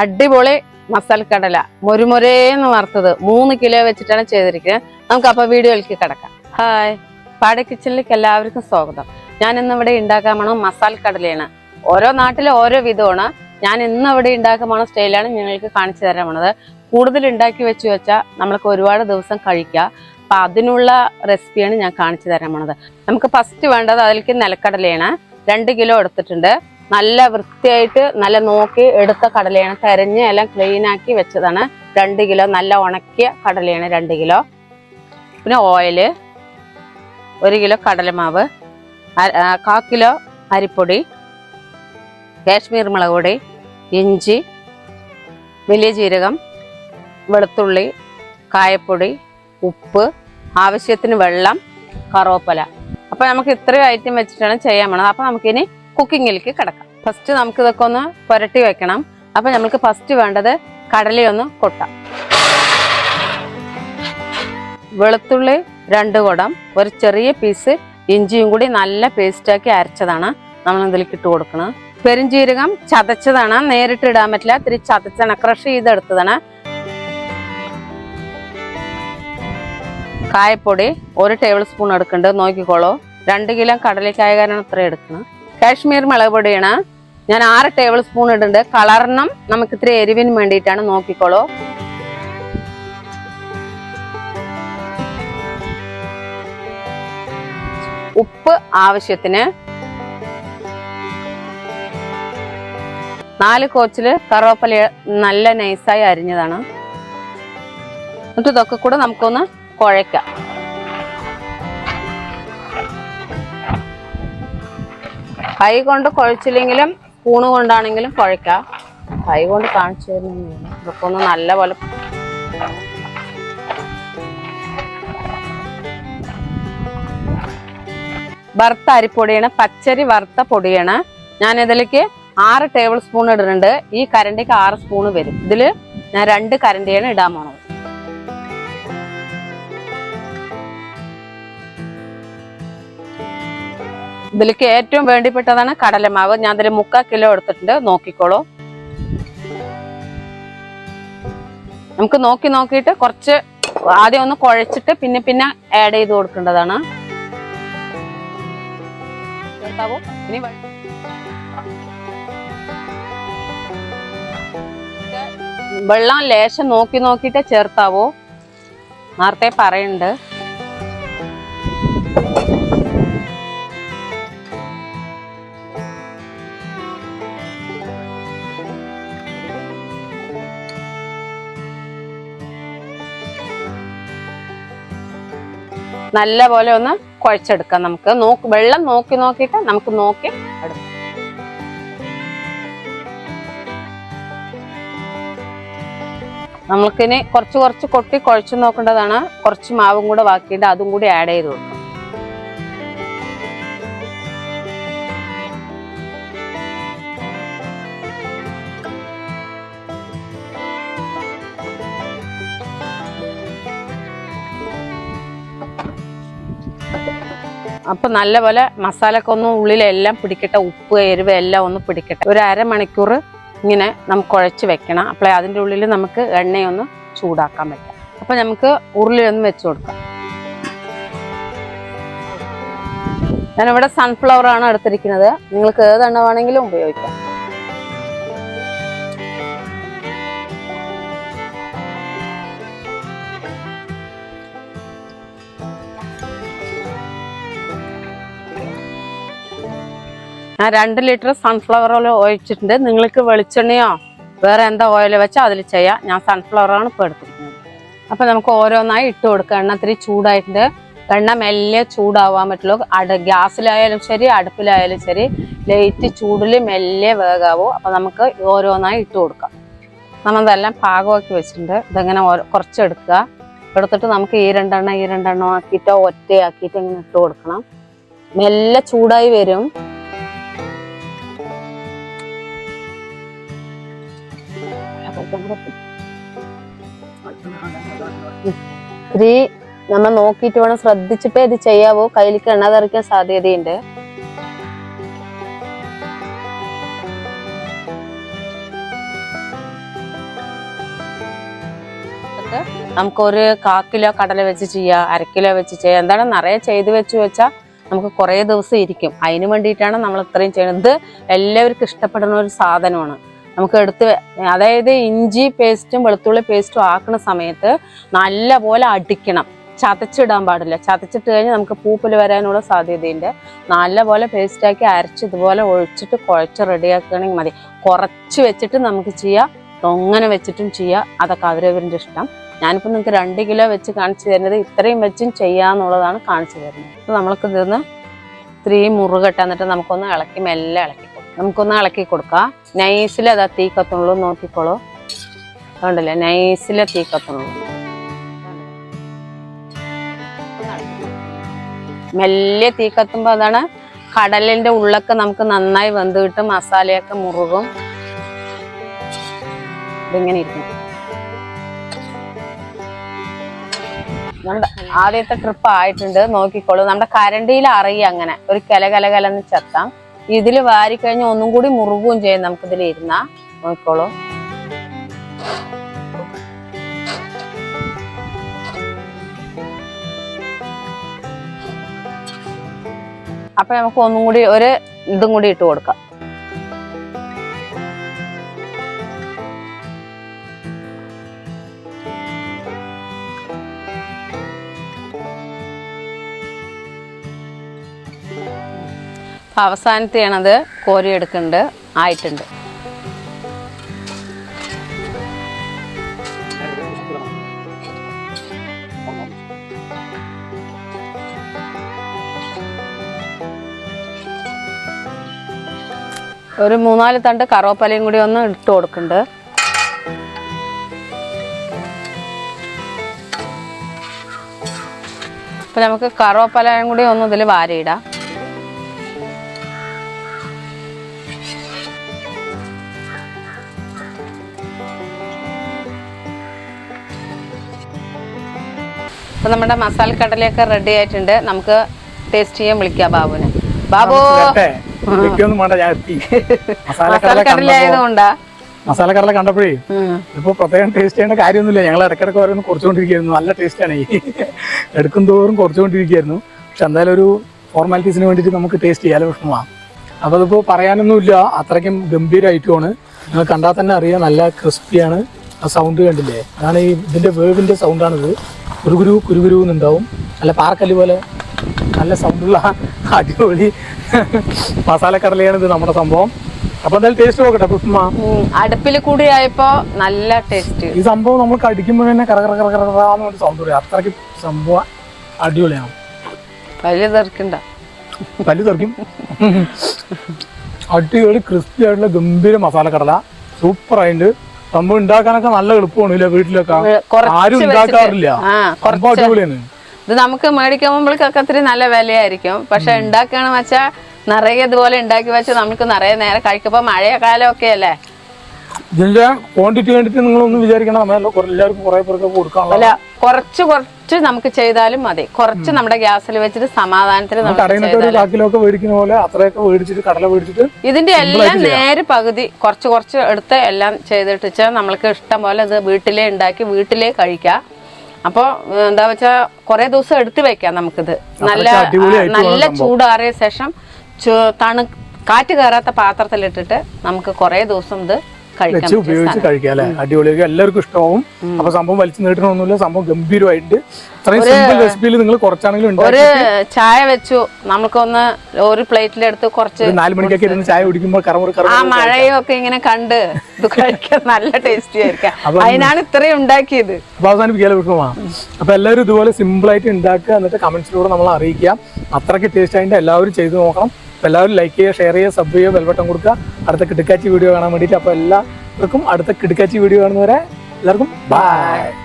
അടിപൊളി മസാലക്കടല. മൊരുമൊരേന്ന് വറുത്തത് മൂന്ന് കിലോ വെച്ചിട്ടാണ് ചെയ്തിരിക്കുന്നത്. നമുക്ക് അപ്പൊ വീഡിയോയിലേക്ക് കിടക്കാം. ഹായ്. പാട കിച്ചണിലേക്ക് എല്ലാവർക്കും സ്വാഗതം. ഞാൻ ഇന്ന് ഇവിടെ ഉണ്ടാക്കാൻ പോണ മസാലക്കടലയാണ്. ഓരോ നാട്ടിലെ ഓരോ വിധമാണ്. ഞാൻ ഇന്ന് ഇവിടെ ഉണ്ടാക്കാൻ പോണ സ്റ്റൈലാണ് നിങ്ങൾക്ക് കാണിച്ചു തരാൻ പോണത്. കൂടുതൽ ഉണ്ടാക്കി വെച്ച് വെച്ചാൽ നമ്മൾക്ക് ഒരുപാട് ദിവസം കഴിക്കാം. അപ്പം അതിനുള്ള റെസിപ്പിയാണ് ഞാൻ കാണിച്ചു തരാൻ പോണത്. നമുക്ക് ഫസ്റ്റ് വേണ്ടത് അതിലേക്ക് നിലക്കടലയാണ്. രണ്ട് കിലോ എടുത്തിട്ടുണ്ട്. നല്ല വൃത്തിയായിട്ട് നല്ല നോക്കി എടുത്ത കടലയാണ്. തെരഞ്ഞ് എല്ലാം ക്ലീൻ ആക്കി വെച്ചതാണ്. രണ്ട് കിലോ നല്ല ഉണക്കിയ കടലയാണ് രണ്ട് കിലോ. പിന്നെ ഓയിൽ ഒരു കിലോ കടലമാവ് കാ കിലോ അരിപ്പൊടി കാശ്മീർ മുളക് പൊടി ഇഞ്ചി വലിയ ജീരകം വെളുത്തുള്ളി കായപ്പൊടി ഉപ്പ് ആവശ്യത്തിന് വെള്ളം കറുവപ്പല. അപ്പൊ നമുക്ക് ഇത്രയും ഐറ്റം വെച്ചിട്ടാണ് ചെയ്യാൻ പോണത്. അപ്പൊ നമുക്കിനി കുക്കിങ്ങിലേക്ക് കിടക്കാം. ഫസ്റ്റ് നമുക്ക് ഇതൊക്കെ ഒന്ന് പുരട്ടി വെക്കണം. അപ്പൊ നമുക്ക് ഫസ്റ്റ് വേണ്ടത് കടലയൊന്ന് കൊട്ടാം. വെളുത്തുള്ളി രണ്ട് കുടം ഒരു ചെറിയ പീസ് ഇഞ്ചിയും കൂടി നല്ല പേസ്റ്റാക്കി അരച്ചതാണ് നമ്മൾ ഇതിലേക്ക് ഇട്ട് കൊടുക്കണം പെരുംജീരകം ചതച്ചതാണ്. നേരിട്ട് ഇടാൻ പറ്റില്ല. ഇത്തിരി ചതച്ചാണ് ക്രഷ് ചെയ്തെടുത്തതാണ്. കായപ്പൊടി ഒരു ടേബിൾ സ്പൂൺ എടുക്കുന്നുണ്ട്. നോക്കിക്കോളൂ. രണ്ട് കിലോ കടലക്കായ കാരണം അത്ര എടുക്കണം കാശ്മീർ മുളക് പൊടിയാണ്. ഞാൻ ആറ് ടേബിൾ സ്പൂൺ ഇടുന്നുണ്ട്. കളറിനും നമുക്ക് ഇത്തിരി എരിവിന് വേണ്ടിയിട്ടാണ് നോക്കിക്കോളൂ. ഉപ്പ് ആവശ്യത്തിന് നാല് കോച്ചിൽ കറുവപ്പല നല്ല നൈസായി അരിഞ്ഞതാണ്. എന്നിട്ട് ഇതൊക്കെ കൂടെ നമുക്കൊന്ന് കുഴയ്ക്കാം. കൈ കൊണ്ട് കുഴച്ചില്ലെങ്കിലും സ്പൂണ് കൊണ്ടാണെങ്കിലും കുഴയ്ക്കാം. കൈ കൊണ്ട് കാണിച്ചു തരുന്നില്ല ഇതൊക്കെ ഒന്ന് നല്ലപോലെ വറുത്ത അരിപ്പൊടിയാണ്. പച്ചരി വറുത്ത പൊടിയാണ്. ഞാൻ ഇതിലേക്ക് ആറ് ടേബിൾ സ്പൂൺ ഇടുന്നുണ്ട്. ഈ കരണ്ടിക്ക് ആറ് സ്പൂൺ വരും. ഇതിൽ ഞാൻ രണ്ട് കരണ്ടിയാണ് ഇടാൻ പോണത്. ഇതിലേക്ക് ഏറ്റവും വേണ്ടിപ്പെട്ടതാണ് കടലമാവ്. ഞാൻ ഇതിൽ മുക്കാൽ കിലോ എടുത്തിട്ടുണ്ട്. നോക്കിക്കോളൂ. നമുക്ക് നോക്കി നോക്കിയിട്ട് കുറച്ച് ആദ്യം ഒന്ന് കുഴച്ചിട്ട് പിന്നെ പിന്നെ ആഡ് ചെയ്ത് കൊടുക്കേണ്ടതാണ്? ഇനി വെള്ളം ലേശം നോക്കി നോക്കിയിട്ട് ചേർത്താവോ നേരത്തെ പറയുന്നുണ്ട് നല്ല പോലെ ഒന്ന് കുഴച്ചെടുക്കാം നമുക്ക്. നോക്ക് വെള്ളം നോക്കി നോക്കിയിട്ട് നമുക്ക് നോക്കി എടുക്കാം. നമുക്കിനി കുറച്ച് കുറച്ച് കൊട്ടി കുഴച്ച് നോക്കേണ്ടതാണ്. കുറച്ച് മാവും കൂടെ ബാക്കിയിട്ട് അതും കൂടി ആഡ് ചെയ്ത് കൊടുക്കാം. അപ്പൊ നല്ലപോലെ മസാലയൊക്കെ ഒന്ന് ഉള്ളിലെല്ലാം പിടിക്കട്ടെ ഉപ്പ് എരിവ് എല്ലാം ഒന്ന് പിടിക്കട്ടെ. ഒരു അരമണിക്കൂർ ഇങ്ങനെ നമുക്ക് കുഴച്ച് വെക്കണം. അപ്പോൾ അതിന്റെ ഉള്ളിൽ നമുക്ക് എണ്ണയൊന്ന് ചൂടാക്കാൻ പറ്റും. അപ്പൊ നമുക്ക് ഉരുളിയൊന്ന് വെച്ച് കൊടുക്കാം. ഞാനിവിടെ സൺഫ്ലവർ ആണ് എടുത്തിരിക്കുന്നത്. നിങ്ങൾക്ക് ഏത് എണ്ണ വേണമെങ്കിലും ഉപയോഗിക്കാം. ഞാൻ രണ്ട് ലിറ്റർ സൺഫ്ലവർ ഓയിൽ ഒഴിച്ചിട്ടുണ്ട്. നിങ്ങൾക്ക് വെളിച്ചെണ്ണയോ വേറെ എന്താ ഓയിൽ വെച്ചാൽ അതിൽ ചെയ്യാം. ഞാൻ സൺഫ്ലവർ ആണ് ഇപ്പോൾ എടുത്തിരിക്കുന്നത്. അപ്പം നമുക്ക് ഓരോന്നായി ഇട്ട് കൊടുക്കുക എണ്ണ ഇത്തിരി ചൂടായിട്ടുണ്ട്. എണ്ണ മെല്ലെ ചൂടാവാൻ പറ്റുള്ളൂ. അട ഗ്യാസിലായാലും ശരി അടുപ്പിലായാലും ശരി ലൈറ്റ് ചൂടിൽ മെല്ലെ വേഗാവോ അപ്പോൾ നമുക്ക് ഓരോന്നായി ഇട്ട് കൊടുക്കാം. നമ്മളതെല്ലാം പാകമാക്കി വെച്ചിട്ടുണ്ട്. ഇതെങ്ങനെ കുറച്ചെടുക്കുക എടുത്തിട്ട് നമുക്ക് ഈ രണ്ടെണ്ണം ഈ രണ്ടെണ്ണം ആക്കിയിട്ടോ ഒറ്റയാക്കിയിട്ട് ഇങ്ങനെ ഇട്ട് കൊടുക്കണം. മെല്ലെ ചൂടായി വരും. ഇത്തിരി നമ്മൾ നോക്കിയിട്ട് വേണം ശ്രദ്ധിച്ചിട്ടേ ഇത് ചെയ്യാവോ. കയ്യിലേക്ക് എണ്ണ തെറിക്കാൻ സാധ്യതയുണ്ട്. നമുക്കൊരു കാ കിലോ കടല വെച്ച് ചെയ്യാം അര കിലോ വെച്ച് ചെയ്യാം. എന്താണ്? നിറയെ ചെയ്ത് വെച്ച് വെച്ചാൽ നമുക്ക് കുറേ ദിവസം ഇരിക്കും. അതിന് വേണ്ടിയിട്ടാണ് നമ്മൾ ഇത്രയും ചെയ്യുന്നത്. ഇത് എല്ലാവർക്കും ഇഷ്ടപ്പെടുന്ന ഒരു സാധനമാണ്. നമുക്ക് എടുത്ത് അതായത് ഇഞ്ചി പേസ്റ്റും വെളുത്തുള്ളി പേസ്റ്റും ആക്കുന്ന സമയത്ത് നല്ല പോലെ അടിക്കണം. ചതച്ചിടാൻ പാടില്ല. ചതച്ചിട്ട് കഴിഞ്ഞാൽ നമുക്ക് പൂപ്പൽ വരാനുള്ള സാധ്യതയുണ്ട്. നല്ല പോലെ പേസ്റ്റാക്കി അരച്ച് ഇതുപോലെ ഒഴിച്ചിട്ട് കുഴച്ച് റെഡിയാക്കുകയാണെങ്കിൽ മതി. കുറച്ച് വെച്ചിട്ട് നമുക്ക് ചെയ്യാം തൊങ്ങനെ വെച്ചിട്ടും ചെയ്യാം. അതൊക്കെ അവരവരുടെ ഇഷ്ടം. ഞാനിപ്പോൾ നിങ്ങൾക്ക് രണ്ട് കിലോ വെച്ച് കാണിച്ചു തരുന്നത് ഇത്രയും വെച്ചും ചെയ്യാന്നുള്ളതാണ് കാണിച്ചു തരുന്നത്. നമ്മൾക്ക് ഇതൊന്ന് ഇത്രയും മുറുകെട്ടാന്നിട്ട് നമുക്കൊന്ന് ഇളക്കി മെല്ലെ ഇളക്കി. നമുക്കൊന്ന് ഇളക്കി കൊടുക്കാം നൈസിൽ അതാ തീ കത്തുള്ളൂ നോക്കിക്കോളൂ. അതുകൊണ്ടല്ലേ നൈസിലെ തീ കത്തുള്ളൂ മെല്ലെ തീ കത്തുമ്പോൾ അതാണ് കടലിന്റെ ഉള്ളൊക്കെ നമുക്ക് നന്നായി വെന്ത് കിട്ടും. മസാലയൊക്കെ മുറുകും. ഇതിങ്ങനെ ഇരിക്കും. നമ്മുടെ ആദ്യത്തെ ട്രിപ്പ് ആയിട്ടുണ്ട്. നോക്കിക്കോളൂ. നമ്മുടെ കരണ്ടിയിൽ അറിയാം അങ്ങനെ. ഒരു കല കല കലന്ന് ചെത്താം. ഇതിൽ വാരിക്കഴിഞ്ഞാൽ ഒന്നും കൂടി മുറുകുകയും ചെയ്യും നമുക്ക് ഇതിൽ ഇരുന്നാ. നോക്കോളൂ അപ്പൊ നമുക്ക് ഒന്നും കൂടി ഒരു ഇതും കൂടി ഇട്ട് കൊടുക്കാം. അപ്പൊ അവസാനത്തെയാണത് കോരി എടുക്കേണ്ടത് ആയിട്ടുണ്ട്. ഒരു മൂന്നാൽ തണ്ട് കറുവപ്പലയും കൂടി ഒന്ന് ഇട്ട് കൊടുക്കുന്നുണ്ട് അപ്പൊ നമുക്ക് കറുവപ്പലയും കൂടി ഒന്ന് ഇതിൽ വാരിയിടാം. അപ്പൊ നമ്മുടെ മസാല കടലയൊക്കെ റെഡി ആയിട്ടുണ്ട്. നമുക്ക് ടേസ്റ്റ് ചെയ്യാൻ വിളിക്കാം ബാബുനെ ബാബു! മസാല കടല ആയതുകൊണ്ടാ. മസാല കടല കണ്ടപ്പോഴേ. ഇപ്പൊ പ്രത്യേകം ടേസ്റ്റ് ചെയ്യേണ്ട കാര്യമൊന്നുമില്ല. ഞങ്ങൾ ഇടയ്ക്കിടയ്ക്ക് ഓരോന്ന് കുറച്ചുകൊണ്ടിരിക്കുകയായിരുന്നു നല്ല ടേസ്റ്റാണ് ഈ. എടുക്കും തോറും കുറച്ചുകൊണ്ടിരിക്കുകയായിരുന്നു. പക്ഷെ എന്തായാലും ഒരു ഫോർമാലിറ്റീസിന് വേണ്ടിയിട്ട് നമുക്ക് ടേസ്റ്റ് ചെയ്യാലോ വിഷമമാണ്. അപ്പോൾ അതിപ്പോൾ പറയാനൊന്നുമില്ല. അത്രയ്ക്കും ഗംഭീരമായിട്ടുമാണ് നിങ്ങൾ കണ്ടാൽ തന്നെ അറിയാം നല്ല ക്രിസ്പിയാണ് ആ സൗണ്ട് കണ്ടില്ലേ? അതാണ് ഈ ഇതിന്റെ വേവിന്റെ സൗണ്ടാണിത് കുരുകുരു കുരുകുരു എന്നുണ്ടാവും. നല്ല പാറക്കല്ല് പോലെ നല്ല സൗണ്ടുള്ള അടിപൊളി മസാലക്കടലയാണ് ഇത് നമ്മുടെ സംഭവം. അപ്പൊ എന്തായാലും ടേസ്റ്റ് നോക്കട്ടെ പുഷ്മ. അടുപ്പിൽ കൂടി ആയപ്പോ നല്ല ടേസ്റ്റ് ഈ സംഭവം നമ്മൾ കടിക്കുമ്പോൾ തന്നെ കറ കറ കറ കറ കറ എന്ന് പറഞ്ഞ സൗണ്ട് വരും. അത്രയ്ക്ക് സംഭവം അടിപൊളിയാണ്. പല്ല് തെറിക്കണ്ട. പല്ല് തെറിക്കും. അടിപൊളി ക്രിസ്പി ആയിട്ടുള്ള ഗംഭീര മസാല കടല സൂപ്പർ ആയിട്ട് സംഭവം ഉണ്ടാക്കാനൊക്കെ നല്ല എളുപ്പമാണ് ഇല്ല വീട്ടിലൊക്കെ? ആരും ഉണ്ടാക്കാറില്ല. അടിപൊളിയാണ്. ഇത് നമുക്ക് മേടിക്കുമ്പോഴേക്കൊക്കെ ഒത്തിരി നല്ല വിലയായിരിക്കും. പക്ഷെ ഉണ്ടാക്കുകയാണെന്ന് വെച്ചാൽ നിറയെ ഇതുപോലെ ഉണ്ടാക്കി വെച്ച് നമുക്ക് നിറയെ നേരെ കഴിക്കുമ്പോൾ മഴയ കാലമൊക്കെ അല്ലേ? ഇതിന്റെ ക്വാണ്ടിറ്റി കണ്ടിട്ട് നിങ്ങളൊന്നും വിചാരിക്കണം. നമ്മളെല്ലാം എല്ലാവർക്കും കുറെ പേർക്ക് കൊടുക്കാനുള്ള കുറച്ച് കുറച്ച് നമുക്ക് ചെയ്താലും മതി. കുറച്ച് നമ്മുടെ ഗ്യാസിൽ വെച്ചിട്ട് സമാധാനത്തിന് കാക്കിലൊക്കെ മേടിക്കുന്ന പോലെ അത്രയൊക്കെ മേടിച്ചിട്ട് കടല മേടിച്ചിട്ട് ഇതിന്റെ എല്ലാം നേര് പകുതി കുറച്ച് കുറച്ച് എടുത്ത് എല്ലാം ചെയ്തിട്ട് വെച്ചാൽ നമ്മൾക്ക് ഇഷ്ടം പോലെ ഇത് വീട്ടിലേ ഉണ്ടാക്കി വീട്ടിലേ കഴിക്കാം. അപ്പോൾ എന്താ വെച്ചാൽ കുറെ ദിവസം എടുത്ത് വെക്കാം നമുക്കിത്. നല്ല നല്ല ചൂടാറിയ ശേഷം തണു കാറ്റ് കയറാത്ത പാത്രത്തിലിട്ടിട്ട് നമുക്ക് കുറെ ദിവസം ഇത് വെച്ച് ഉപയോഗിച്ച് കഴിക്കാം അല്ലെ? അടിപൊളിയൊക്കെ എല്ലാവർക്കും ഇഷ്ടമാവും. അപ്പൊ സംഭവം വലിച്ചു നീട്ടണമൊന്നുമില്ല സംഭവം ഗംഭീരമായിട്ട്. അത്രയും സിമ്പിൾ റെസിപ്പിയിൽ നിങ്ങൾ കുറച്ചാണെങ്കിലും ഒരു ചായ വെച്ചു നമുക്കൊന്ന് ഒരു പ്ലേറ്റിലെടുത്ത് കുറച്ച് നാല് മണിക്കൊക്കെ ഇരുന്ന് ചായ കുടിക്കുമ്പോൾ കറമുറി ആ മഴയും ഒക്കെ ഇങ്ങനെ കണ്ട് ഇത് കഴിക്കാൻ നല്ല ടേസ്റ്റി ആയിരിക്കാം. അതിനാണ് ഇത്രയും ഉണ്ടാക്കിയത്. അപ്പൊ അവസാനിപ്പിക്കാലോ അപ്പൊ എല്ലാവരും ഇതുപോലെ സിമ്പിൾ ആയിട്ട് ഉണ്ടാക്കുക എന്നിട്ട് കമന്റ്സിലൂടെ നമ്മൾ അറിയിക്കുക. അത്രയ്ക്ക് ടേസ്റ്റ് ആയിട്ട് എല്ലാവരും ചെയ്തു നോക്കണം. എല്ലാവരും ലൈക്ക് ചെയ്യുക ഷെയർ ചെയ്യുക സബ് ചെയ്യുക ബെൽബട്ടൺ കൊടുക്കുക. അടുത്ത കിടക്കാച്ചി വീഡിയോ കാണാൻ വേണ്ടിയിട്ട് അപ്പോൾ എല്ലാവർക്കും അടുത്ത കിടക്കാച്ചി വീഡിയോ കാണുന്നവരെ എല്ലാവർക്കും ബൈ